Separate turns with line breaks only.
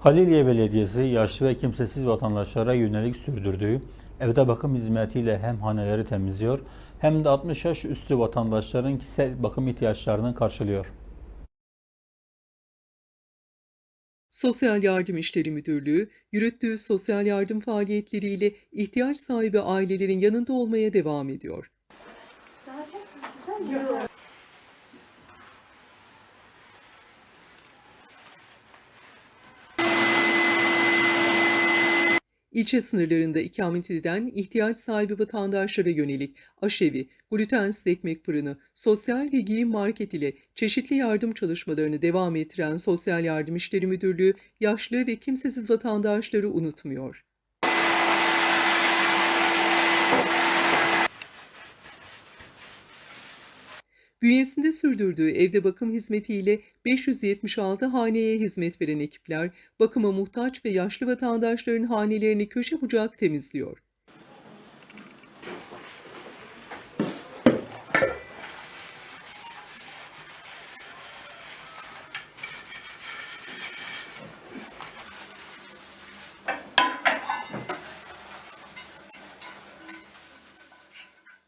Haliliye Belediyesi yaşlı ve kimsesiz vatandaşlara yönelik sürdürdüğü evde bakım hizmetiyle hem haneleri temizliyor hem de 60 yaş üstü vatandaşların kişisel bakım ihtiyaçlarını karşılıyor.
Sosyal Yardım İşleri Müdürlüğü, yürüttüğü sosyal yardım faaliyetleriyle ihtiyaç sahibi ailelerin yanında olmaya devam ediyor. İlçe sınırlarında ikamet eden ihtiyaç sahibi vatandaşlara yönelik aşevi, glutensiz ekmek fırını, sosyal ve giyim market ile çeşitli yardım çalışmalarını devam ettiren Sosyal Yardım İşleri Müdürlüğü, yaşlı ve kimsesiz vatandaşları unutmuyor. Bünyesinde sürdürdüğü evde bakım hizmetiyle 576 haneye hizmet veren ekipler, bakıma muhtaç ve yaşlı vatandaşların hanelerini köşe bucak temizliyor.